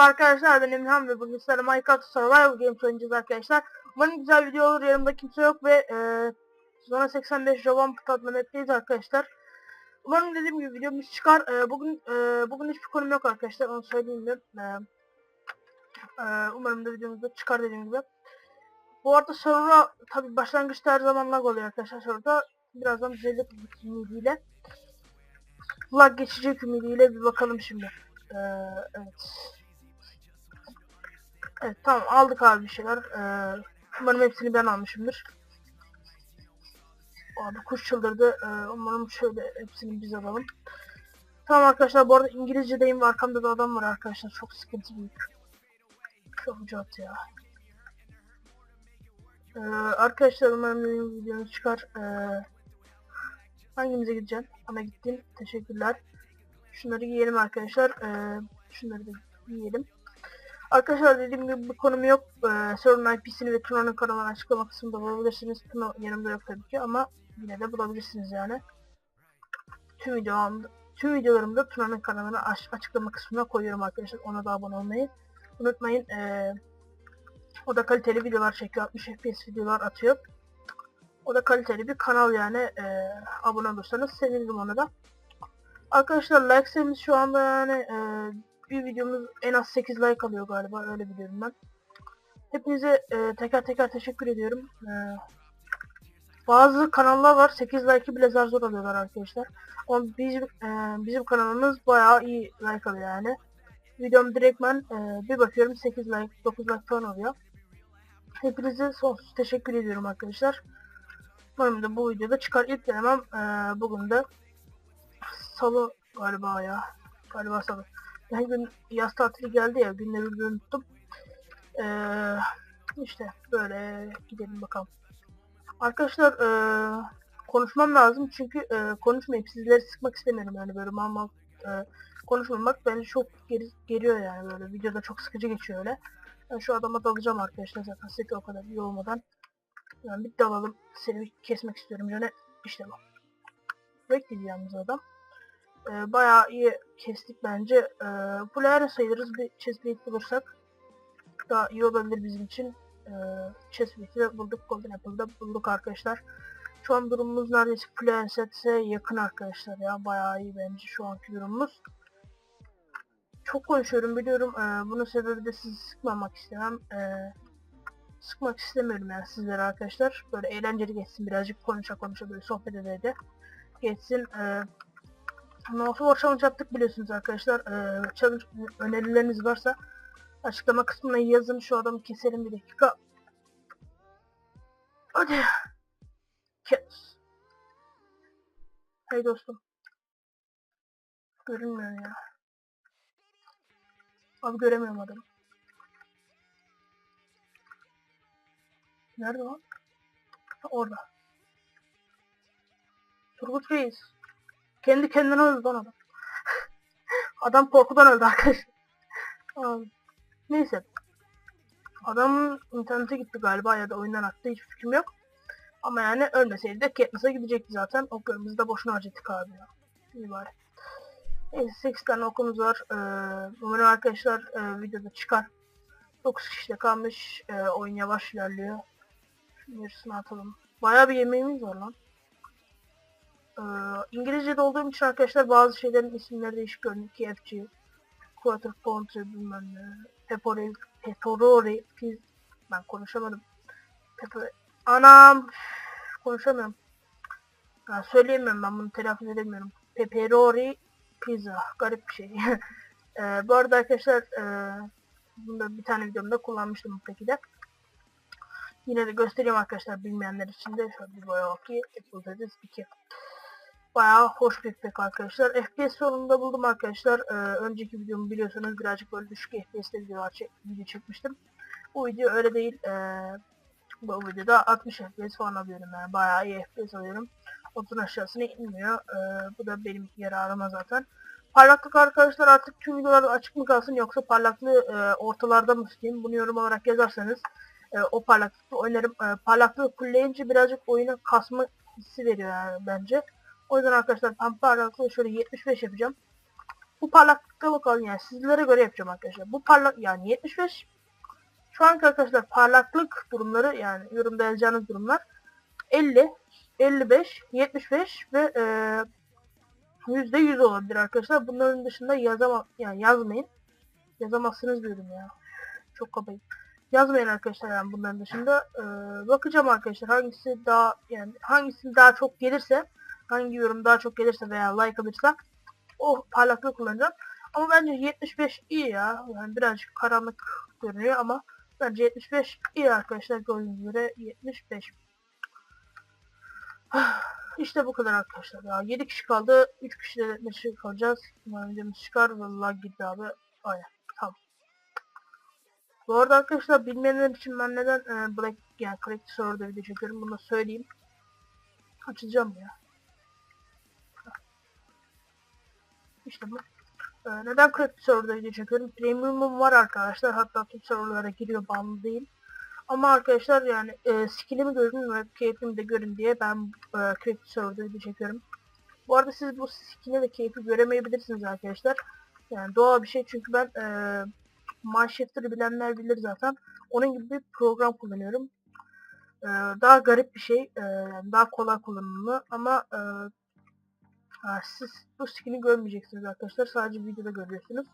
Merhaba arkadaşlar ben Emirhan ve bugün sizlerle Minecraft Survival Games oynayacağız arkadaşlar. Umarım güzel video olur yanımda kimse yok ve e, Zona 85 Jovan adlı map'teyiz arkadaşlar. Umarım dediğim gibi videomuz çıkar. E, bugün e, bugün hiçbir konum yok arkadaşlar onu söyleyeyim de. E, e, umarım da videomuzda çıkar dediğim gibi. Bu arada server'a tabi başlangıçta her zaman lag oluyor arkadaşlar server'da. Birazdan düzelecek ümidiyle. Lag geçecek ümidiyle bir bakalım şimdi. Ee, evet. Evet tamam aldık abi bir şeyler. Ee, umarım hepsini ben almışımdır. Abi kuş çıldırdı. Ee, umarım şöyle hepsini biz alalım. Tamam arkadaşlar bu arada İngilizce'deyim ve arkamda da adam var arkadaşlar. Çok sıkıntı büyük. Çok cat ya. Ee, arkadaşlar umarım benim videomuz çıkar. Ee, hangimize gideceğim? Ana gittim. Teşekkürler. Şunları giyelim arkadaşlar. Ee, şunları da giyelim. Arkadaşlar dediğim gibi bir konum yok. Ee, Sorun IP'sini ve Tuna'nın kanalını açıklama kısmında bulabilirsiniz. Tuna yanımda yok tabii ki ama yine de bulabilirsiniz yani. Tüm videolarımda, tüm videolarımda Tuna'nın kanalını aç, açıklama kısmına koyuyorum arkadaşlar. Ona da abone olmayı unutmayın. Ee, o da kaliteli videolar çekiyor. 60 FPS videolar atıyor. O da kaliteli bir kanal yani. Ee, abone olursanız sevinirim ona da. Arkadaşlar like sayımız şu anda yani e, bir videomuz en az 8 like alıyor galiba öyle biliyorum ben. Hepinize e, teker teker teşekkür ediyorum. E, bazı kanallar var 8 like'ı bile zar zor alıyorlar arkadaşlar. Ama bizim e, bizim kanalımız bayağı iyi like alıyor yani. Videom direktmen e, bir bakıyorum 8 like 9 like falan oluyor. Hepinize sonsuz teşekkür ediyorum arkadaşlar. Umarım da bu videoda çıkar ilk denemem e, bugün de salı galiba ya. Galiba salı. Yani gün yaz tatili geldi ya günleri unuttum. Ee, işte böyle gidelim bakalım. Arkadaşlar ee, konuşmam lazım çünkü ee, konuşmayıp sizleri sıkmak istemiyorum yani böyle mal mal ee, konuşmamak beni çok geri, geriyor yani böyle videoda çok sıkıcı geçiyor öyle. Ben şu adama dalacağım arkadaşlar zaten seti o kadar iyi olmadan. Yani bir dalalım seni kesmek istiyorum yani işte bu. Bekleyeceğimiz adam e, bayağı iyi kestik bence. E, Full sayılırız bir chestplate bulursak daha iyi olabilir bizim için. E, chestplate'i bulduk, Golden Apple'da bulduk arkadaşlar. Şu an durumumuz neredeyse setse yakın arkadaşlar ya. Bayağı iyi bence şu anki durumumuz. Çok konuşuyorum biliyorum. E, bunun sebebi de sizi sıkmamak istemem. E, sıkmak istemiyorum yani sizlere arkadaşlar. Böyle eğlenceli geçsin birazcık konuşa konuşa böyle sohbet ede de geçsin. E, Mouse'u challenge yaptık biliyorsunuz arkadaşlar. Ee, challenge önerileriniz varsa açıklama kısmına yazın. Şu adamı keselim bir dakika. Hadi. Kes. Hey dostum. Görünmüyor ya. Abi göremiyorum adamı. Nerede lan? Ha, orada. Turgut Reis. Kendi kendine öldü lan adam. adam korkudan öldü arkadaşlar. Neyse. Adamın internete gitti galiba ya da oyundan attı hiç fikrim yok. Ama yani ölmeseydi de Katniss'a gidecekti zaten. Oklarımızı da boşuna harcadık abi ya. İyi bari. Neyse 8 tane okumuz var. Ee, umarım arkadaşlar e, videoda çıkar. 9 kişide kalmış. E, oyun yavaş ilerliyor. Yarısını atalım. Bayağı bir yemeğimiz var lan. Ee, İngilizce'de olduğum için arkadaşlar bazı şeylerin isimleri değişik görünüyor. KFC, Quarter Pounder bilmem ne, Pepperoni, Pepperoni, Piz... Ben konuşamadım. Pepper... Anam! Konuşamıyorum. Ha, söyleyemiyorum ben bunu telaffuz edemiyorum. Pepperoni pizza. Garip bir şey. ee, bu arada arkadaşlar e, bunda bir tane videomda kullanmıştım peki de. Yine de göstereyim arkadaşlar bilmeyenler için de şöyle bir boya ki Apple 2. Bayağı hoş bir pek arkadaşlar. FPS sorununda buldum arkadaşlar. Ee, önceki videomu biliyorsanız birazcık böyle düşük FPS'te video, video çekmiştim. Bu video öyle değil. Ee, bu videoda 60 FPS falan alıyorum yani. Bayağı iyi FPS alıyorum. 30'un aşağısına inmiyor. Ee, bu da benim yararıma zaten. Parlaklık arkadaşlar artık tüm videolarda açık mı kalsın yoksa parlaklığı e, ortalarda mı tutayım? Bunu yorum olarak yazarsanız e, o parlaklıkta oynarım. E, parlaklığı kulleyince birazcık oyuna kasma hissi veriyor yani bence. O yüzden arkadaşlar ben parlaklığı şöyle 75 yapacağım. Bu parlak Parlaklığa bakalım yani sizlere göre yapacağım arkadaşlar. Bu parlak yani 75 şu anki arkadaşlar parlaklık durumları yani yorumda yazacağınız durumlar 50, 55, 75 ve e, %100 olabilir arkadaşlar. Bunların dışında yazama yani yazmayın. Yazamazsınız diyorum ya. Çok kabayım. Yazmayın arkadaşlar yani bunların dışında. E, bakacağım arkadaşlar hangisi daha yani hangisi daha çok gelirse hangi yorum daha çok gelirse veya like alırsa o parlaklığı kullanacağım. Ama bence 75 iyi ya. Yani birazcık karanlık görünüyor ama bence 75 iyi arkadaşlar gördüğünüz üzere 75. İşte bu kadar arkadaşlar ya. 7 kişi kaldı. 3 kişi de netleşik kalacağız. Umarım videomuz çıkar. Vallahi gitti abi. Aynen. Tamam. Bu arada arkadaşlar bilmeyenler için ben neden e, Black yani Correct Server'da video çekiyorum bunu söyleyeyim. Açacağım ya. İşte bu. Ee, neden Correct Server'da video çekiyorum? Premium'um var arkadaşlar. Hatta tüm serverlara giriyor bağımlı değil. Ama arkadaşlar yani e, skillimi görün ve keyfimi de görün diye ben e, Correct Server'da video çekiyorum. Bu arada siz bu skill'i ve keyfi göremeyebilirsiniz arkadaşlar. Yani doğal bir şey çünkü ben e, Mineshifter'ı bilenler bilir zaten. Onun gibi bir program kullanıyorum. E, daha garip bir şey. E, daha kolay kullanımlı ama e, ha, siz bu skin'i görmeyeceksiniz arkadaşlar. Sadece videoda görüyorsunuz.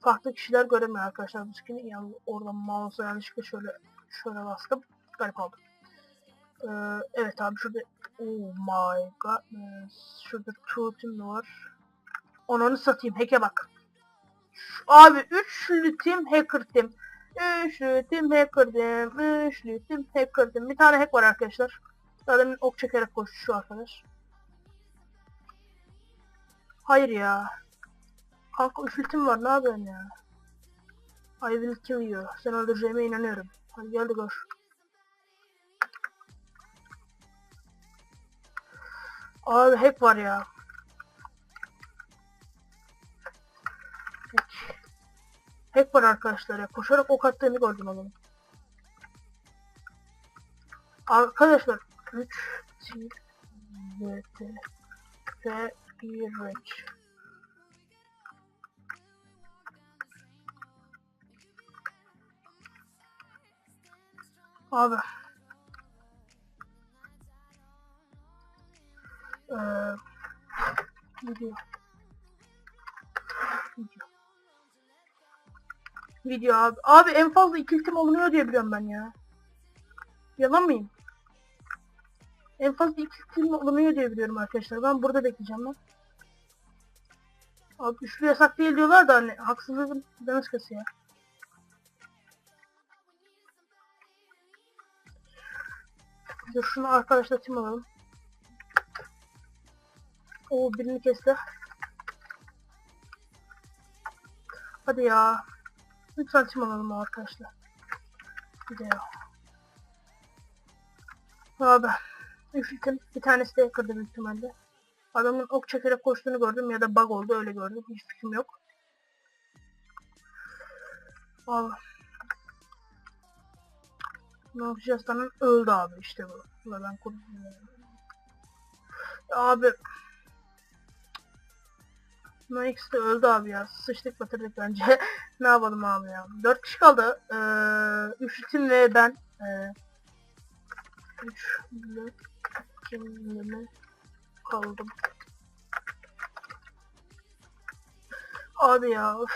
Farklı kişiler göremiyor arkadaşlar bu skin'i. Yani oradan mouse'a yanlışlıkla şöyle şöyle bastım. Garip oldu. Ee, evet abi şurada oh my god şurada tuğutum var. Onu satayım hack'e bak. Şu- Abi üçlü tim hacker tim. Üçlü tim hacker tim. Üçlü tim hacker tim. Bir tane hack var arkadaşlar. Zaten ok çekerek şu arkadaş. Hayır ya. Kanka üşültüm var ne yapıyorsun ya? I will kill you. Sen öldüreceğime inanıyorum. Hadi gel gör. Abi hack var ya. Hack var arkadaşlar ya. Koşarak ok attığını gördüm adamın. Arkadaşlar 3 T V T ve bir reç. Abi. Eee video. Video. Video abi. Abi en fazla iki ultim alınıyor diye biliyorum ben ya. Yalan mıyım? En fazla iki ultim alınıyor diye biliyorum arkadaşlar. Ben burada bekleyeceğim ben. Abi üçlü yasak değil diyorlar da hani haksızlığın daniskası ya. Dur şunu arkadaşla tim alalım. Oo birini kesti. Hadi ya. Lütfen tim alalım o arkadaşlar. Bir. Abi. Üç tim. Bir tanesi de kırdı büyük ihtimalle. Adamın ok çekerek koştuğunu gördüm ya da bug oldu öyle gördüm. Hiç fikrim yok. Ne yapacağız lan? Öldü abi işte bu. Ulan ben. Abi. Nix de öldü abi ya. Sıçtık batırdık bence. ne yapalım abi ya. 4 kişi kaldı. Ee, Üşütüm ve ben. Ee, üçlü kimliğime kaldım. Abi ya. Of.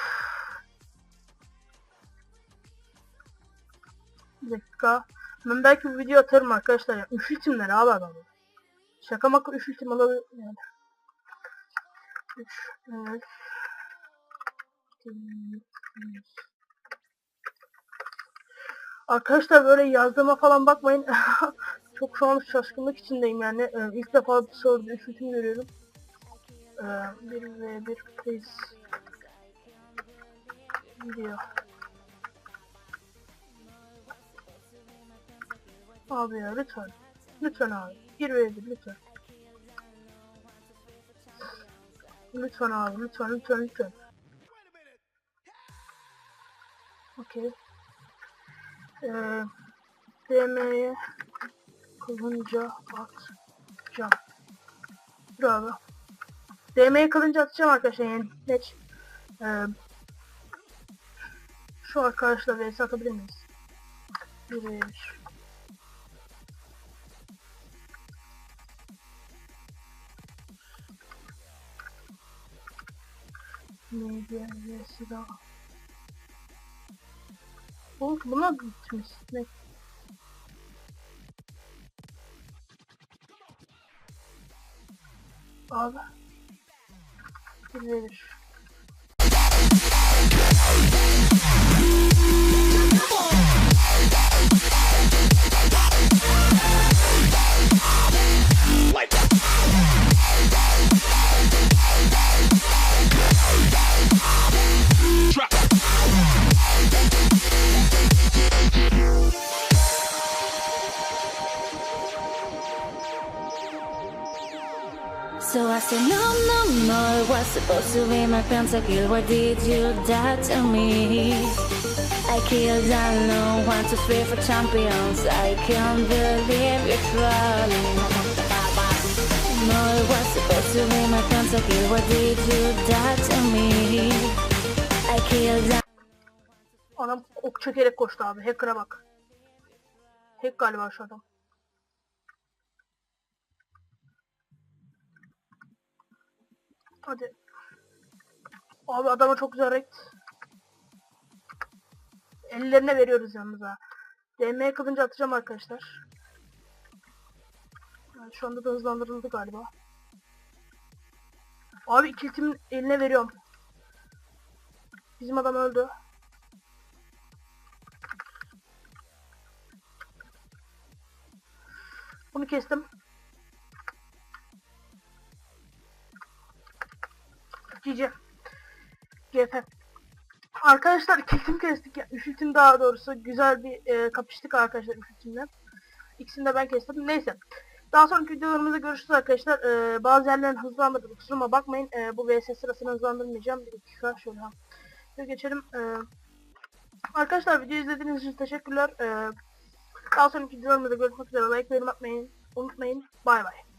Dakika. Ben belki bir video atarım arkadaşlar ya. Üşütümler abi adamı. Şaka maka üşütüm olabilir yani. Üç, evet. Arkadaşlar böyle yazdığıma falan bakmayın. Çok şu an şaşkınlık içindeyim yani. Ee, ilk defa bir soruda üşütüm görüyorum. Ee, bir ve bir please. Video. Abi ya lütfen. Lütfen abi. Bir ve bir lütfen. Lütfen abi lütfen lütfen lütfen. Okey. Ee, DM'ye kılınca atacağım. Bravo. DM'ye kılınca atacağım arkadaşlar yani. Geç. Ee, şu arkadaşla vs atabilir miyiz? Bir. Neydi vs daha? Oğlum buna gitmiş. Ne? Abi. Bir verir. So I said, no, no, no, it was supposed to be my pentakill. Why did you die to me? I killed alone, one, two, three for champions. I can't believe you're trolling. No, it was supposed to be my pentakill. Why did you die to me? I killed Adam ok çekerek koştu abi. Hacker'a bak. Hack galiba şu adam. Hadi. Abi adama çok güzel rekt. Ellerine veriyoruz yalnız ha. DM'ye kılınca atacağım arkadaşlar. Yani şu anda da hızlandırıldı galiba. Abi ikiltimin eline veriyorum. Bizim adam öldü. Kestim. GG. GF. Arkadaşlar ikisini kestik ya. Üçütüm daha doğrusu. Güzel bir e, kapıştık arkadaşlar üçütümle. İkisini de ben kestim. Neyse. Daha sonraki videolarımızda görüşürüz arkadaşlar. E, bazı yerlerin hızlandırdım. Kusuruma bakmayın. E, bu VS sırasını hızlandırmayacağım. Bir dakika şöyle. Şöyle geçelim. E, arkadaşlar video izlediğiniz için teşekkürler. E, daha sonraki videolarımızda görüşmek üzere. Like yorum atmayı unutmayın. Bay bay.